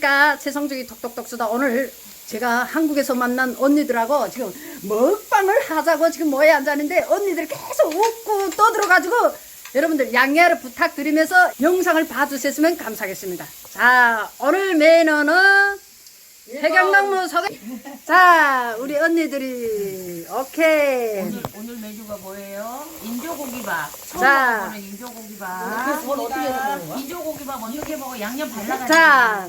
안녕하십니까 최성중이 톡톡톡 수다 오늘 제가 한국에서 만난 언니들하고 지금 먹방을 하자고 지금 모여 앉았는데 언니들이 계속 웃고 떠들어가지고 여러분들 양해를 부탁드리면서 영상을 봐주셨으면 감사하겠습니다 자 오늘 메뉴는 해경동무 소개 자 우리 언니들이 오케이 오늘, 오늘 메뉴가 뭐예요? 인조고기밥. 처음 자. 먹어보는 인조고기밥. 어떻게 해서 먹는 거야? 인조고기밥 어떻게 먹어? 양념 발라가지고. 자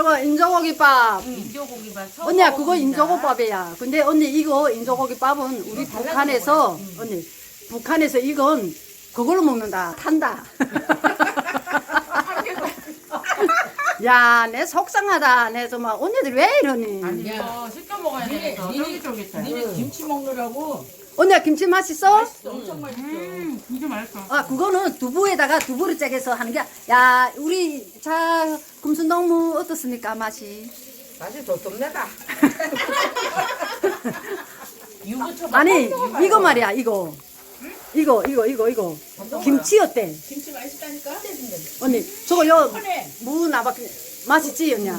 요거 인조고기밥 인조고기밥. 언니야 그거. 인조고밥이야. 근데 언니 이거 인조고기밥은 우리 북한에서 언니 북한에서 이건 그걸로 먹는다. 탄다. 야, 내 속상하다. 내 정말 언니들 왜 이러니? 아니 이거 시켜 먹어야 되겠어. 쫄깃쫄깃해. 니네 김치 먹느라고 언니야 김치 맛있어? 엄청 맛있어. 음, 진짜 맛있어. 아, 그거는 두부에다가 두부를 짜게서 하는 게, 야, 우리, 자, 금순동무 어떻습니까, 맛이? 맛이 좋습니다. 아니, 이거 말이야, 이거. 이거, 이거, 이거, 이거. 김치 어때? 김치 맛있다니까? 언니, 저거 요, 편해. 무 나박 맛있지 언니야.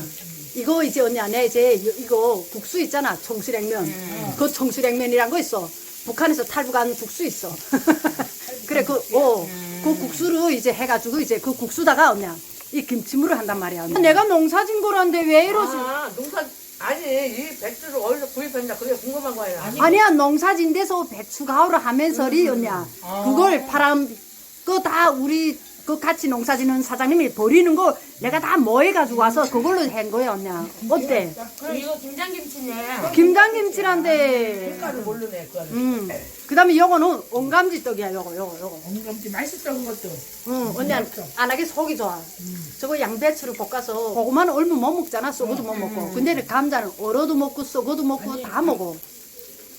이거 이제 언니야 내 이제 이- 이거 국수 있잖아 청수냉면. 그 청수냉면이란 거 있어. 북한에서 탈북한 국수 있어. 그래 그 어, 그 국수로 이제 해가지고 이제 그 국수다가 언니야 이 김치물을 한단 말이야. 내가 농사진 거란데 왜 이러지? 아, 농사 아니 이 배추를 어디서 구입했냐 그게 궁금한 거야. 아니, 아니야 농사진 데서 배추 가오를 하면서 리 언니야 그걸 바람 그다 우리 그 같이 농사 지는 사장님이 버리는 거 내가 다 모해 가지고 와서 그걸로 한 거야 언니야. 어때? 그럼 이거 김장김치네. 김장김치란데. 색깔을 모르네 그거는. 음. 그 다음에 요거는 온감지 떡이야 요거 요거 요거. 엉감지 맛있던 것도. 응 언니야 안 하게 속이 좋아. 저거 양배추를 볶아서 고구마는 얼면 못 먹잖아 썩어도 못 먹고. 근데 감자는 얼어도 먹고 썩어도 먹고 다 먹어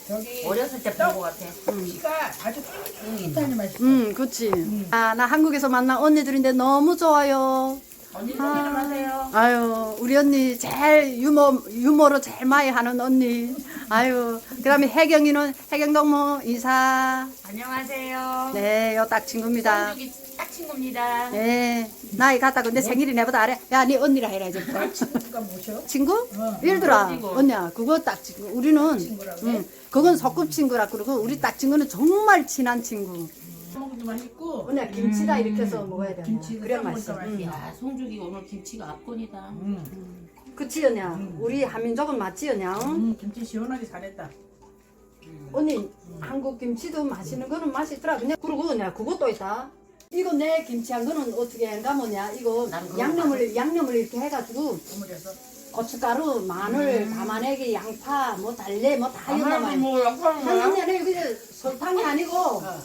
저기 어렸을 때 본 것 같아. 피가 아주 쫄깃쫄깃하니 맛있어. 음 그치 아 나 한국에서 만난 언니들인데 너무 좋아요 언니 좀 하세요. 아유, 우리 언니 제일 유머, 유머로 제일 많이 하는 언니. 아유, 그 다음에 혜경이는 혜경 동무 인사. 안녕하세요. 네, 요 딱 친구입니다. 딱 친구입니다. 네, 나이 같다. 근데 생일이 내보다 아래. 야, 니 언니라 해라, 이제. 친구가 뭐셔? 친구? 예를 들어, 친구. 언니야, 그거 딱 친구. 우리는, 친구라고 응, 그건 소꿉 친구라 그러고, 우리 딱 친구는 정말 친한 친구. 먹어도 맛있고. 언니야, 김치다 이렇게 해서 먹어야 돼. 김치 그래 쌈 맛있어. 야, 송죽이 오늘 김치가 압권이다. 음. 그치, 언니야. 우리 한민족은 맞지, 언니야? 음, 김치 시원하게 잘했다. 언니 한국 김치도 맛있는 거는 맛있더라. 근데 그리고 그냥 그것도 있다. 이거 내 김치한 거는 어떻게 한가 뭐냐? 이거 그거 양념을 양념을 이렇게 해가지고. 고춧가루, 마늘, 담아내기, 양파, 뭐 달래 뭐다 아무래도 넣어놔. 뭐 양파는 뭐야? 아니 그냥 설탕이 아니고 어.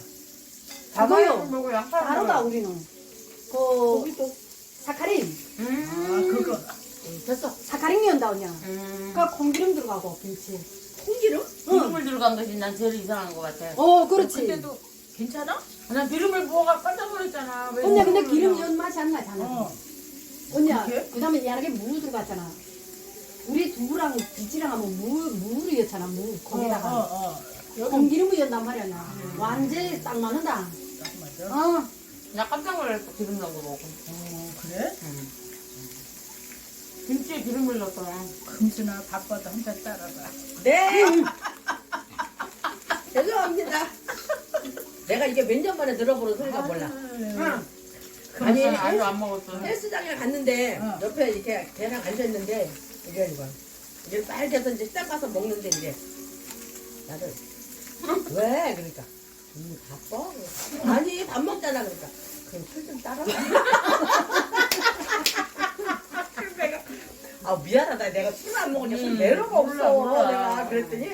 그거요. 뭐 양파는 다르다 뭐야? 우리는. 그. 사카린 아, 음. 그거. 음, 됐어. 사카린이 온다 언니야. 음. 그러니까 콩기름 들어가고 김치. 콩기름? 기름을 들어간 것이 난 제일 이상한 것 같아. 어 그렇지. 근데도 괜찮아? 난 기름을 부어가 깜짝 놀랐잖아. 왜 언니야 근데 기름? 연 맛이 안 나잖아. 어. 언니야, 그렇게? 그 다음에 얘한테 무 들어갔잖아. 우리 두부랑 김치랑 하면 무, 무였잖아, 무. 거기다가. 어, 어, 어. 여기 공기름을 연단 말이야, 나. 완전히 딱 맞는다. 맞아. 어. 나 깜짝 놀랐어 기름 넣은 거 보고. 어, 그래? 김치에 기름을 넣어서. 금수나 바빠도 한잔 따라봐. 네. 죄송합니다. 내가 이게 몇 년 만에 들어보는 소리가 몰라. 응. 아니, 아니 아주 안 먹었어. 헬스장에 갔는데 어. 옆에 이렇게 걔랑 앉아 있는데 이게 이거 이게 빨개서 이제 시장 가서 먹는데 이제 나를 왜 그러니까 음, 바빠? 아니 밥 먹잖아 그러니까 그럼 술 좀 따라. 아 미안하다 내가 술 안 먹으니까 술 음, 매너가 없어 몰라, 몰라. 내가 그랬더니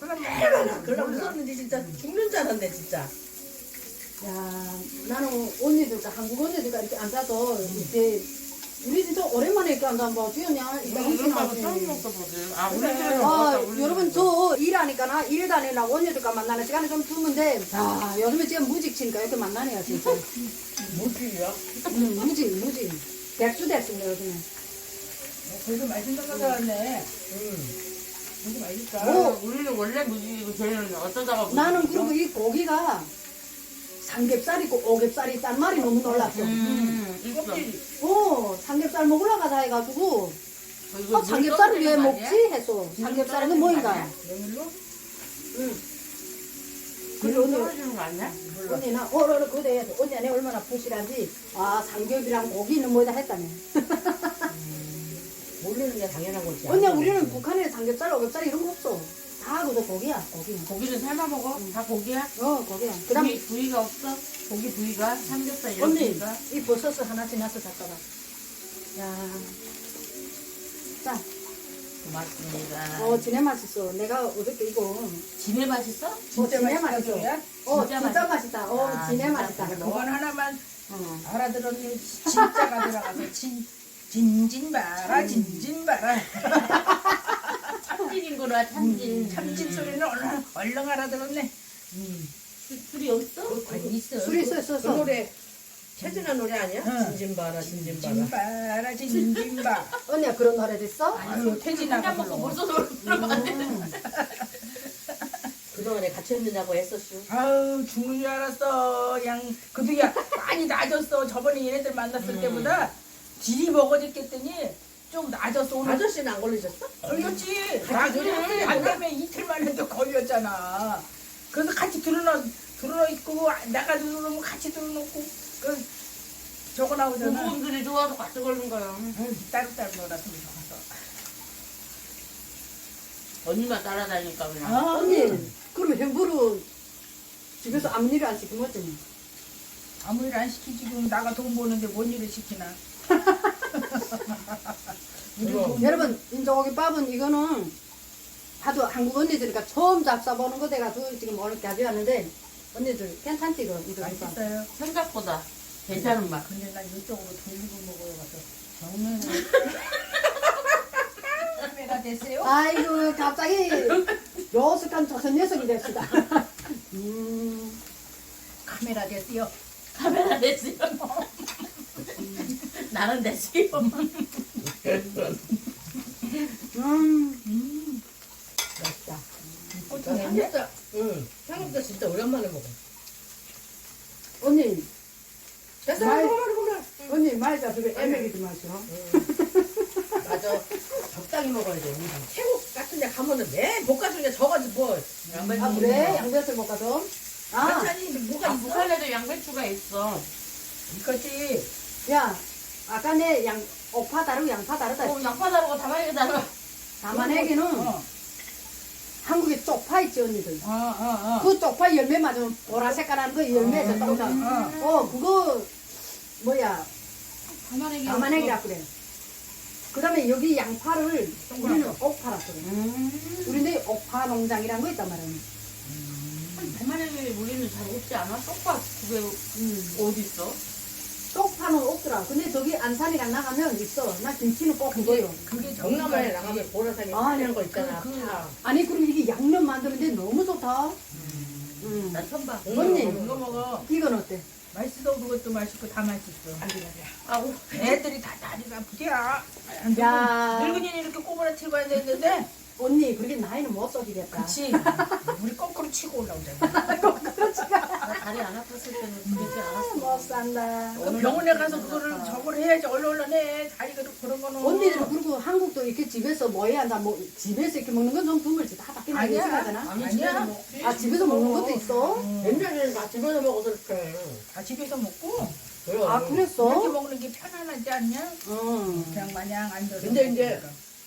그럼 매너가 그러고 웃었는데 진짜 죽는 줄 알았네 진짜. 야, 나는 언니들과, 한국 언니들과 이렇게 앉아서, 이렇게, 우리 진짜 오랜만에 이렇게 앉아 봐. 주연이야, 이거 이런 엄청 거하고 처음 나지. 먹어 보지. 아 우리 아, 먹었다. 우리 여러분, 집에서. 저 일하니까, 일 다니나 언니들과 만나는 시간이 좀 드문데, 아, 요즘에 지금 무직 치니까 이렇게 만나네요, 진짜. 뭐지야? 음, 무직, 무직. 백수 됐습니다, 요즘에. 그래도 맛있는 거 사왔네. 음. 무슨 맛있을까? 뭐? 우리는 원래 무지고 저희는 어쩌다가 나는 무지고. 그리고 이 고기가 삼겹살 있고 오겹살 있단 말이 너무 놀랐어. 음, 있어. 어, 삼겹살 먹으러 가자 해가지고, 어, 어, 삼겹살을 왜물 먹지? 해서. 삼겹살은 뭐인가? 메밀로? 그래, 언니, 떨어지는 거 아니야? 언니나, 어, 어, 어, 그거 해야지. 언니 안에 얼마나 부실한지, 아, 삼겹이랑 고기는 뭐다 했다네. 모르는 게 당연한 거지. 언니, 우리는 북한에 삼겹살, 오겹살 이런 거 없어. 다 그거 고기야, 고기. 고기를 삶아 먹어? 다 고기야? 어, 고기야. 그 다음, 부위, 부위가 없어? 고기 부위가? 삼겹살 이런 언니, 부위가? 이 버섯을 하나 지나서 잡다가. 야. 자, 고맙습니다. 어, 진해 맛있어. 내가 어저께 이거. 진해 맛있어? 어, 진해 맛있어. 어, 진짜 진짜 맛있다. 어, 아, 진해 진짜 맛있다. 그건 하나만 어. 알아들었니 진짜가 들어가서 진 진진 봐라 진진 봐라 참진인 거라 참진. 참진 소리는 얼른 얼른 알아들었네 수- 술이 없어? 아니 있어 술이 있어, 그 있어. 노래 최진아 노래 아니야? 응. 진진바라 진진바라. 진진 봐라 진진 봐 언니야, 그런 노래도 있어? 아유 태진아가 한잔 먹고 불러 벌써 노래 들어가네. 음. 그동안에 같이 했느냐고 했었슈. 아우 죽는 줄 알았어 양 그도 야 많이 나아졌어 저번에 얘네들 만났을 때보다 질이 먹어졌겠더니 좀 나아졌어 오늘 아저씨는 안 걸리셨어? 걸렸지. 같이 나중에 들어놨구나. 안 되면 이틀만 해도 걸렸잖아. 그래서 같이 들어놓, 들어놓 있고, 나가 들어놓으면 같이 들어놓고, 그, 저거 나오잖아. 부부분들이 좋아서 같이 걸린 거야. 응, 따로따로 놀았으면 좋겠어. 언니만 따라다니까 그냥. 아, 언니, 그러면 행부로 집에서 아무 일을 안 시키면 어쩌니? 아무 일 안 시키지. 지금 나가 돈 버는데 뭔 일을 시키나. 여러분, 인조고기 밥은 이거는 하도 한국 언니들이니까 처음 잡숴보는 거 돼가지고 지금 오늘 가져왔는데 언니들 괜찮지 이거 인조고기 밥? 맛있어요. 생각보다 괜찮은 맛. 근데 난 이쪽으로 돌리고 먹어야 가서 정면에 카메라 됐어요? 아이고 갑자기 요습한 조선 녀석이 됐습니다. 음, 카메라 됐어요. 카메라 됐어요. 나는 됐어요. 음, 맛있다. 꼬통했네? 삼겹살, 응. 삼겹살 진짜 오랜만에 먹어. 언니, 됐어, 말- 그만, 그만. 언니 말 잡수고 애매기지 마시오. 맞아. 적당히 먹어야 돼. 우리 태국 같은 데 가면은 매 볶아주는 게 저거지 뭐. 양배추. 아 그래? 양배추 볶아서? 아, 반찬이 뭐가 아, 있어? 북한에도 양배추가 있어. 이거지. 야, 아까 내 양, 오파 다르고 양파 다르다. 어, 양파 다르고 다마니가 다르고. 다만 애기는 어, 한국에 쪽파 있지 언니들. 어, 어, 어. 그 쪽파 열매 맞으면 보라 색깔한 그 열매죠 동상. 어. 어 그거 뭐야 다마니가. 다만액이라 그래. 그다음에 여기 양파를 우리는 옥파라 그래. 음. 우리는 옥파 농장이라는 거 있단 말이야. 다마니가 우리는 잘 없지 않아? 떡밥 그게 음. 어디 있어? 쪽파는 없더라. 근데 저기 안산이랑 나가면 있어. 나 김치는 꼭 그거요. 그게 경남에 정남에 나가면 보라색이 아, 파란 거 있잖아. 그- 그- 파. 아니 그리고 이게 양념 만드는데 너무 좋다. 음. 난 처음 봐. 언니. 이거 먹어. 이건 어때? 맛있어 그것도 맛있고 다 맛있어. 아우. 애들이 다 다리가 부대야. 야. 늙은이는 이렇게 꼬부라치고 앉아 있는데 언니 그렇게 나이는 못 속이겠다. 그치 우리 거꾸로 치고 올라오잖아. 나 다리 안 아팠을 때는 그러지 않았어. 못 산다. 그 병원에 가서 그거를 저걸 해야지 얼른 얼른 해. 다리 그 그런 거는. 언니들은 그리고 한국도 이렇게 집에서 뭐해 앉아 뭐 집에서 이렇게 먹는 건 좀 드물지 다 밖에 나가 아니야. 있어가잖아. 아니 아니야. 집에서 먹지. 아 집에서 먹는 것도 있어? 옛날에는 다 집에서 먹어서 그래. 다 집에서 먹고. 아 이렇게 그랬어? 먹는 게 편안하지 않냐? 응. 그냥 마냥 앉아서. 근데 이제.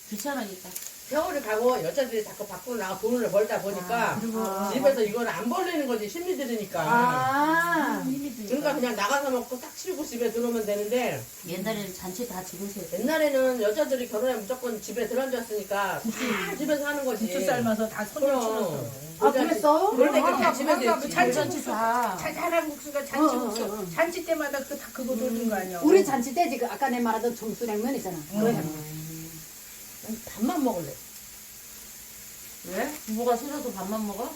귀찮으니까. 세월이 가고 여자들이 자꾸 밖으로 나가 돈을 벌다 보니까 그리고 아. 집에서 이거는 안 벌리는 거지 심리 들으니까. 아. 힘이 드니까. 그러니까 그냥 나가서 먹고 딱 치우고 집에 들어오면 되는데 옛날에는 잔치 다 집에서 했어. 옛날에는 여자들이 결혼해 무조건 집에 들어앉았으니까 다 집에서 하는 거지. 부추 삶아서 다 손을 그럼. 치렀어. 아 그랬어? 그냥 아, 집에서 아, 했지. 그 잔치 잔치 국수. 다. 자잘한 국수가 어, 잔치국수. 어, 어, 어. 잔치 때마다 그 다 그거 돌린 거 아니야? 우리 잔치 때 지금 아까 내 말하던 청수냉면 있잖아. 그거 응. 해 밥만 먹을래. 왜? 부부가 싫어서 밥만 먹어?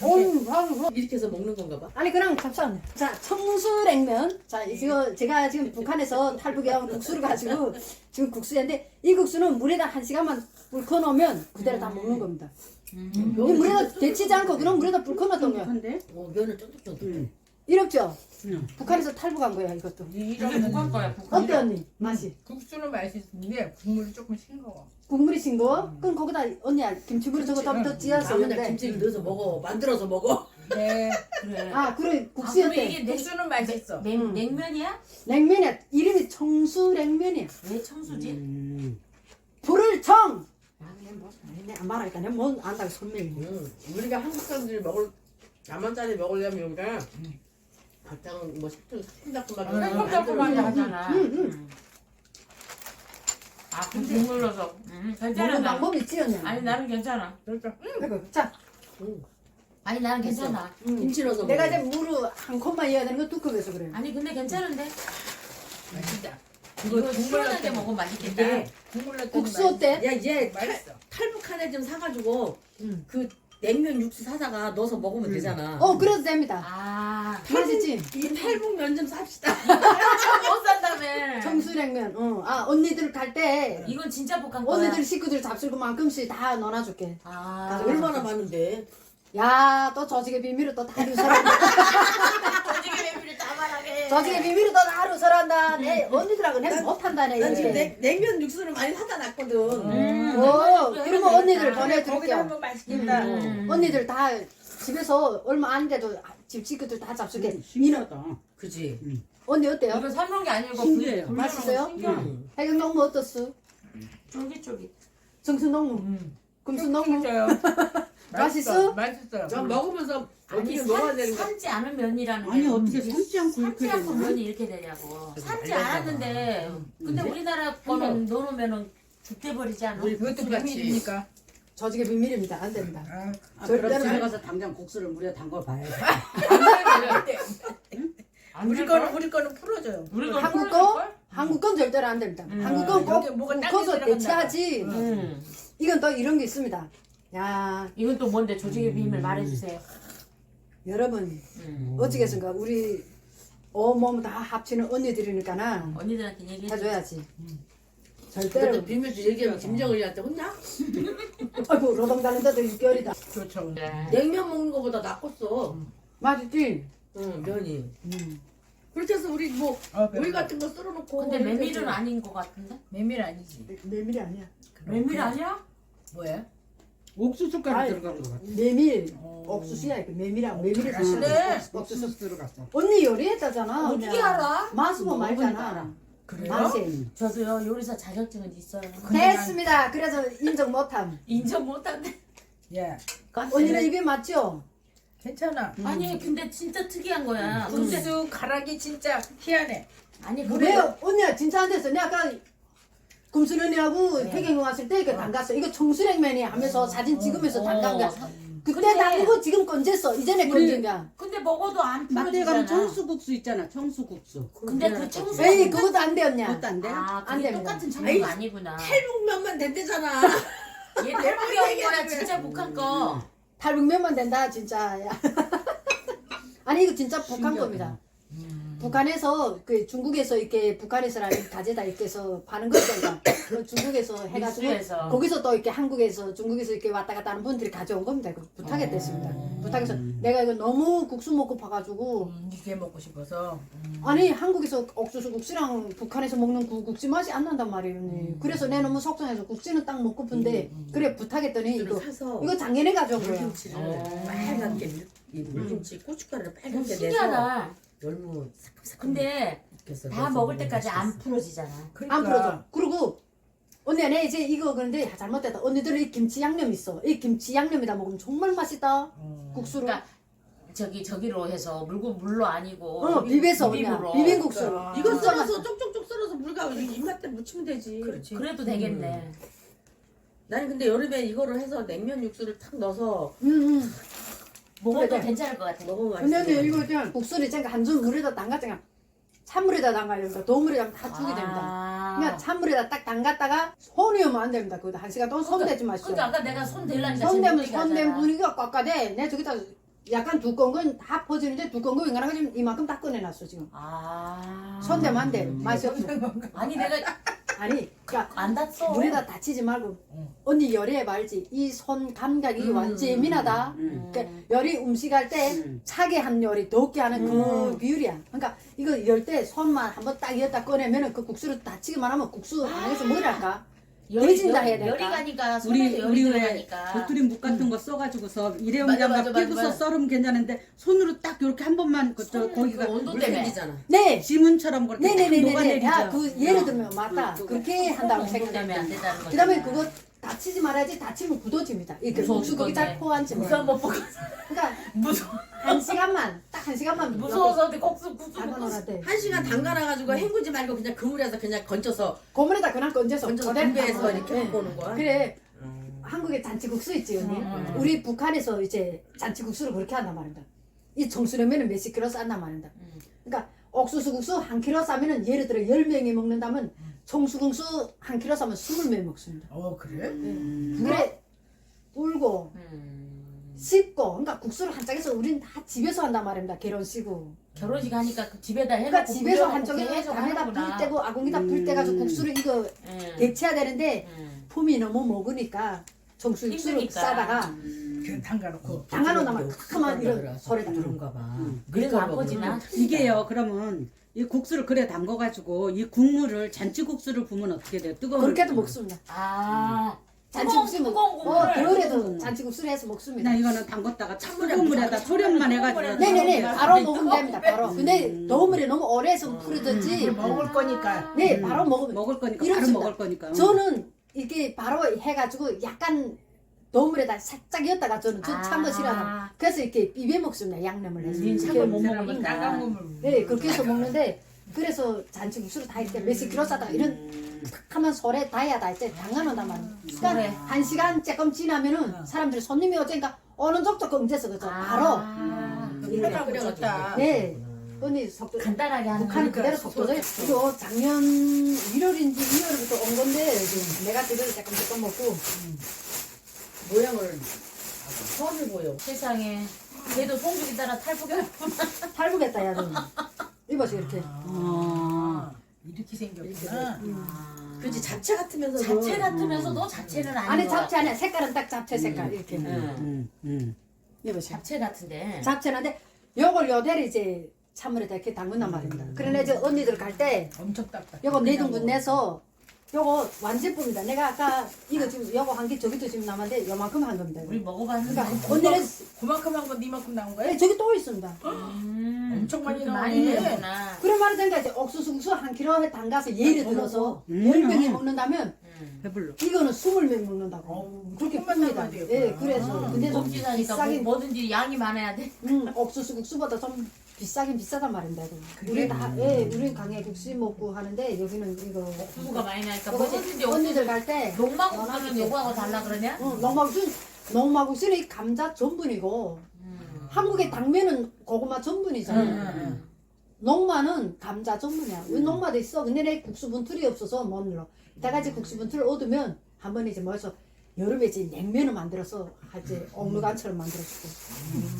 온, 한, 이렇게 해서 먹는 건가 봐. 아니 그냥 잡숴. 자 청수냉면. 자 이거 제가 지금 북한에서 탈북해온 국수를 가지고 지금 국수인데 이 국수는 물에다 한 시간만 불 넣으면 그대로 다 먹는 겁니다. 이 물에다 데치지 않고 그냥 물에다 불 넣어놓으면 어, 면은 쫀득쫀득해. 이렇죠? 응. 북한에서 탈북한 거야 이것도. 이게 북한 거야 북한 어때 언니? 맛이? 국수는 맛있는데 국물이 조금 싱거워. 국물이 싱거워? 그럼 거기다 언니야 김치물 저거 더, 더 찌어서 아무나 근데 김치를 넣어서 먹어. 만들어서 먹어. 네. 그래 아 그래 아, 국수였대. 이게 냉, 국수는 맛있어. 냉, 냉면이야? 냉면이야. 이름이 청수 냉면이야. 왜 청수지? 음. 불을 청. 아, 내 뭐, 내가 말하니까 내가 뭐 안다고 손님이. 음, 우리가 한국 사람들이 먹을 남한 짜리 먹으려면 우리가 바탕은 뭐 식품 새콤달콤하게 음, 새콤달콤하게 만들어서 하잖아 음, 음. 음. 아 음, 먹는 괜찮아 나 방법이 있지 언니. 아니 나는 괜찮아 그러니까 아이고, 자, 음, 아니 나는 괜찮아 음. 김치 넣어서 내가 먹어. 이제 물을 한 컵만 이어야 되는 거두 컵에서 그래. 아니 근데 괜찮은데 맛있다. 이거 국물 시원하게 먹으면 맛있겠다 이게 국물 넣었더니 국수 어때? 야 이제 탈, 맛있어. 탈북한 애좀 사가지고 음. 그 냉면 육수 사다가 넣어서 먹으면 되잖아. 어, 그래도 됩니다. 아 맛있지? 이 탈북 면좀 삽시다. 못 산다며 청수냉면. 어. 아, 언니들 갈 때 이건 진짜 북한 거야 언니들 식구들 잡술고만큼씩 다 넣어놔줄게. 아 얼마나 많은데. 야, 또 조직의 비밀을 또 다루 설한다. 조직의 말하게 조직의 비밀을 또 다루 설한다. 내 언니들하고 내가 못한다네. 난 지금. 냉, 냉면 육수를 많이 사다 놨거든. 음. 오, 그러면 언니들 거기다 보내드릴게요. 하면 맛있겠다. 음. 언니들 다 집에서 얼마 안 돼도 집 식구들 다 잡수게. 신기하다. 그지. 언니 어때요? 이거 삶은 게 아니고 신기해요. 불- 맛있어요? 신기해요. 음. 해경농무 어떻소? 쫄깃쫄깃 정순농무? 금순농무? 진짜요. 맛있어? 맛있어요. 전 먹으면서 아니 어떻게 먹어야 되는 거야. 삶지 않은 면이라는 아니 게 어떻게 삶지 않고 이렇게 삶지 않고 되냐? 면이 이렇게 되냐고 삶지 알잖아. 않았는데 근데 우리나라 거는 넣어놓으면은 죽대버리지 않아? 우리 이것도 국수같이. 비밀이니까. 조직의 비밀입니다. 안 됩니다. 아, 아, 절대로 그럼 집에 안- 가서 당장 국수를 물에 담궈 봐야지. 안 우리 될 거는 걸? 우리 거는 풀어줘요. 우리 거 한국 거? 걸? 한국 건 절대로 안 됩니다. 음. 한국 건 여기 꼭 뭐가 딴데 묶어서 들어간다. 대체하지. 음. 이건 또 이런 게 있습니다. 야, 이건 또 뭔데 조직의 비밀 말해주세요 여러분 음. 어찌겠습니까? 우리 온몸 다 합치는 언니들이니까나 언니들한테 얘기해 해줘야지. 그래도 절대로. 비밀주 얘기하면 김정은이한테 혼나? 아이고 노동 다는데도 6개월이다. 좋죠. 네. 냉면 먹는 거보다 낫겠어. 맛있지? 응, 면이. 음. 그렇게 해서 우리 뭐 어, 오이 같은 거 썰어놓고. 근데 메밀은 아닌 것 같은데? 메밀 아니지. 메밀이 아니야. 메밀 아니야? 뭐야? 옥수수 가루 아이. 들어간 거 같아. 메밀. 어. 옥수수야. 그 메밀이랑 메밀을 네. 옥수수. 옥수수 들어갔어. 언니 요리했다잖아. 어떻게 언니야. 알아? 맛은 뭐 먹으니까 말잖아. 그래요? 맛이. 저도요 요리사 자격증은 있어요 됐습니다. 그래서 인정 못함. 인정 못한대 예. 언니는 입이 맞죠? 괜찮아. 아니 근데 진짜 특이한 거야 근데 국수 가락이 진짜 희한해. 아니 왜 그래 언니야 진짜 안 됐어. 내가 아까 금순 언니하고 네. 태경 왔을 때 이렇게 담갔어. 이거 청수냉면이 하면서 사진 찍으면서 담간 거야. 어, 그때. 담그고 지금 건졌어. 이전에 우리- 건진 거야. 근데 먹어도 안 마트에 가면 풀어지잖아 청수국수 있잖아. 청수국수. 근데 그 청수 에이 그것도 안돼 언니야. 그것도 안 돼? 아 안 그게 됩니다. 똑같은 아이, 청수가 아니구나 탈북면만 된대잖아. 얘 탈북이 온 거야 진짜 북한 거 탈북면만 된다 진짜. 야. 아니 이거 진짜 북한 신기하다. 겁니다. 북한에서 그 중국에서 이렇게 북한에서랑 가져다 이렇게 해서 파는 거 있잖아. 그 중국에서 해가지고 믹스해서. 거기서 또 이렇게 한국에서 중국에서 이렇게 왔다 갔다 하는 분들이 가져온 겁니다. 그 부탁이 됐습니다. 부탁해서 내가 이거 너무 국수 먹고 파가지고 음, 이게 먹고 싶어서. 아니 한국에서 옥수수 국수랑 북한에서 먹는 그 국수 맛이 안 난단 말이에요. 언니. 그래서 내가 너무 속상해서 국수는 딱 먹고픈데 그래 부탁했더니 이거 이거 사서 이거 작년에 가져온 거야. 어. 빨갛게 물- 이 물김치 고춧가루를 그럼 빨갛게 내서 신기하다 열무 사큼사큼 근데 익혀서 다 넣어서 먹을 먹으면 때까지 안 맛있어. 풀어지잖아 그러니까. 안 풀어져. 그리고 언니 내 이제 이거 그런데 야, 잘못됐다. 언니들 이 김치 양념 있어. 이 김치 양념에다 먹으면 정말 맛있다. 음. 국수로. 그러니까 저기 저기로 해서 물고 물로 아니고 어 비벼서 언니야. 비빔으로. 비빔국수. 그러니까. 이거 진짜 썰어서 쪽쪽쪽 썰어서 물가 입맛 때 묻히면 되지. 그렇지. 그래도 되겠네 나는 근데 여름에 이거를 해서 냉면 육수를 탁 넣어서 응, 응. 먹어도 그래. 괜찮을 것 같아 근데 맛있어. 언니 이거 그냥 국수를 있잖아. 한줌 물에다 담갔잖아. 찬물에다 담가야 됩니다. 도물에다 다 죽이 됩니다. 아. 그냥 찬물에다 딱 담갔다가 손이 오면 안 됩니다. 그거 한 시간 동안 손 대지 마시오. 그러니까 아까 내가 손 대려니까 손 대면 지금 손댄 얘기하잖아. 분위기가 꽉꽉해. 내 저기다 약간 두꺼운 건 다 퍼지는데 두꺼운 거 윙가라가 지금 이만큼 다 꺼내놨어 지금. 아. 손 대면 안 돼. 맛이 없어. 아니 내가 아니 그러니까 안 닿어. 물에다 다치지 말고 응. 언니 열에 말지 이 손 감각이 음. 완전 예민하다. 음. 그러니까 열이 음식할 때 음. 차게 한 열이 덥게 하는 그 음. 비율이야. 그러니까 이거 열 때 손만 한번 딱 이었다 꺼내면은 그 국수를 다치기만 하면 국수 안에서 뭐랄까 돼진다 해야 될까? 열이 가니까 우리 열이 우리 왜 들어가니까. 도토리 묵 같은 거 써가지고서 맞아, 일회용장 맞아, 끼고서 맞아. 썰으면 괜찮은데 손으로 딱 이렇게 한 번만 그저 손, 거기가 그 온도 때문에. 생기잖아. 네. 지문처럼 그렇게 딱 네네네네네. 녹아내리죠. 야, 그 예를 들면 맞다. 그, 그, 그렇게 한다고 때문에 안. 된다는 거죠. 그다음에 그거 다치지 말아야지 다치면 굳어집니다. 이렇게 무서워 국수 거기 잘 죽겠네. 포함지 무서워 마. 못 보고 그러니까 무서워 한 시간만 딱 한 시간만 무서워서 어디 국수 국수 담아놓으라 돼. 한 시간 담가놔가지고 헹구지 말고 그냥 그물에서 그냥 건져서 고물에다 그냥 건져서 건져서 그대로 분배해서 담아놔. 이렇게 네. 갖고 오는 거야. 그래 음. 한국에 잔치국수 있지 언니. 응, 응, 응. 우리 북한에서 이제 잔치국수를 그렇게 한단 말입니다. 이 정수려면은 몇십 킬로 싼단 말입니다. 음. 그러니까 옥수수 국수 한 킬로 싸면은 예를 들어 열 명이 먹는다면 청수국수 한 킬로 싸면 스물 명 먹습니다. 어 그래? 그래 불고 음. 씻고 그러니까 국수를 한 짝에서 우린 다 집에서 한단 말입니다. 결혼식고. 결혼식 하니까 그 집에다 해놓고 그러니까 집에서 한쪽에 계속 담에다 하는구나. 불 떼고 아궁이다 불 떼가지고 국수를 이거 음. 데쳐야 되는데 음. 품이 너무 먹으니까 정수 육수를 힘드니까. 싸다가 그 담가놓고 담가놓으면 크크만 이런 소리가 그런가 봐. 그래서 안 퍼지나? 이게요. 그러면 이 국수를 그래 담궈가지고 이 국물을 잔치국수를 부으면 어떻게 돼요? 뜨거운 그렇게도 물. 먹습니다. 아 잔치국수 먹. 뜨거운 국물. 어, 겨울에도 잔치국수를 해서 먹습니다. 그냥 이거는 담궜다가 찬물에 뜨거운 물에다 묻혀가지고 소련만 찬물에 해가지고 네네네 아, 바로 네, 먹으면 됩니다. 바로. 근데 더운 물에 너무 오래 해서 풀어졌지. 이게 먹을 거니까 네 바로 먹으면. 먹을 거니까 이렇습니다. 바로 먹을 거니까. 저는 이게 바로 해가지고 약간 더운 물에다 살짝 이었다가 저는 저 아. 찬거 싫어하나. 그래서 이렇게 비벼 먹습니다. 양념을 해서. 이렇게 찬 걸 못 먹- 먹으니까. 거물 네 그렇게 해서 먹는데 그래서 잔치국수를 다 이렇게 몇십 킬로 싸다가 이런 탁 하면 소래 다야 다 이제 말이에요. 그러니까. 한 시간 조금 지나면은 사람들이 손님이 오니까 어느 정도 검제서 그죠 바로 아, 해가고 줬다 네 언니 속도 간단하게 하는 거니까. 그대로 속도죠. 이거 작년 1월인지 2월부터 온 건데 지금 내가 지금 조금 조금 먹고 모양을 처음에 보여. 세상에 걔도 송죽이 따라 탈북을 탈북했다 야 너. 이봐서 이렇게 어. 이렇게 생겼구나 그렇지 자체 같으면서 자체 같으면서도 자체는 아닌 안에 거야. 잡채 안에 색깔은 딱 잡채 색깔 이렇게 음. 음, 음. 이봐서 잡채 같은데. 잡채는데 요걸 요대로 이제 찬물에다 이렇게 담근단 말입니다. 그러나 이제 언니들 갈 때 엄청 딱딱 요거 네 등분 내서 요거 완제품이다. 내가 아까 이거 지금 요거 한 개 저기도 지금 남았는데 요만큼 한 겁니다. 우리 먹어봤는데. 그러니까 언니는 그만큼 한 건 니만큼 나온 거야? 네, 저기 또 있습니다. 음, 엄청 많이 나오네. 그런 말이 되니까 이제 옥수수 국수 한 킬로에 담가서 예를 들어서 음. 열 명이 먹는다면 음. 배불러. 이거는 스물 명 먹는다고. 그렇게 조금만 큽니다. 담아야 되겠구나. 예, 그래서 근데 좀 먹지다니까 비싸긴 뭐, 뭐든지 양이 많아야 돼. 음, 옥수수 국수보다 좀 비싸긴 비싸단 말입니다. 이거. 그게? 우리 다, 예, 우리 강에 국수 먹고 하는데 여기는 이거 두부가 많이 나니까 요거 뭐든지 언니들 갈때 녹마국수는 요거하고 달라 그러냐? 응, 농마국수 농마국수는 이 감자 전분이고 음. 한국의 당면은 고구마 전분이잖아요. 응, 농마는 감자 전분이야. 우리 농마도 있어. 근데 내 국수 분틀이 없어서 못 넣어. 이따가 이제 국수 분틀을 얻으면 한 번 이제 뭐 해서 여름에 이제 냉면을 만들어서 이제 옥루간처럼 만들어주고.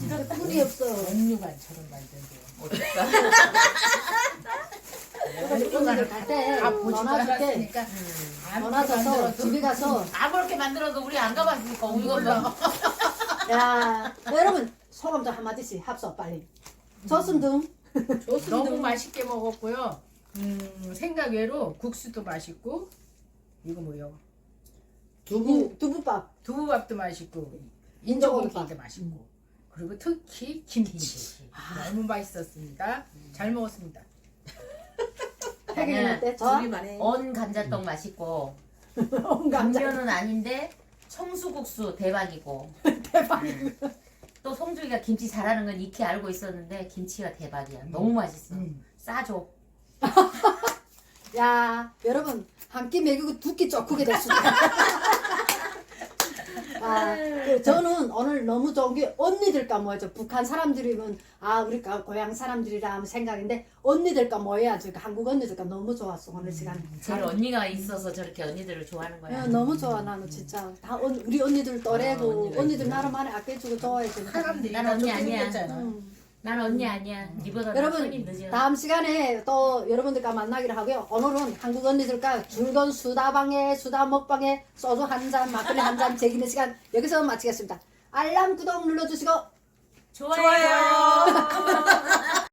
근데 꿀이 없어. 옥류관처럼 만든대 어떨까? 그래서 언니들 갈때 다 보지도 전화줄 때 않았으니까 전화 줘서 집에 가서 아무렇게 만들어도 우리 안 가봤으니까 우리가 야 여러분 소감 좀 한마디씩 합소 빨리. 줬음 등. 너무 맛있게 먹었고요 음, 생각 외로 국수도 맛있고 이거 뭐요? 두부 두부밥. 두부밥도 맛있고. 인조고기도 맛있고 그리고 특히 김치 너무 맛있었습니다 잘 먹었습니다 어때? 해. 언 감자떡 맛있고 감자. 당면은 아닌데 청수국수 대박이고 대박이고 또 송중이가 김치 잘하는 건 익히 알고 있었는데 김치가 대박이야 너무 맛있어 음. 싸줘 야 여러분 한 끼 먹이고 두끼 쫓기게 됐습니다. 아, 그 저는 오늘 너무 좋은 게 언니들과 모여서 북한 사람들이면 아 우리 가- 고향 사람들이라 하면 생각인데 언니들과 모여야지 그 한국 언니들과 너무 좋았어 오늘 시간. 제일 언니가 있어서 저렇게 언니들을 좋아하는 거야 야, 너무 좋아 나는 진짜 다 언, 우리 언니들 아, 또래고 언니가 언니들 있구나. 나름 안에 아껴주고 좋아해 주니까. 사람들이 난다 언니 아니야. 음. 난 언니 아니야. 니보다 나 여러분 늦어. 다음 시간에 또 여러분들과 만나기로 하고요. 오늘은 한국 언니들과 즐거운 수다방에 수다 먹방에 소주 한 잔, 막걸리 한 잔 즐기는 시간 여기서 마치겠습니다. 알람 구독 눌러주시고 좋아요.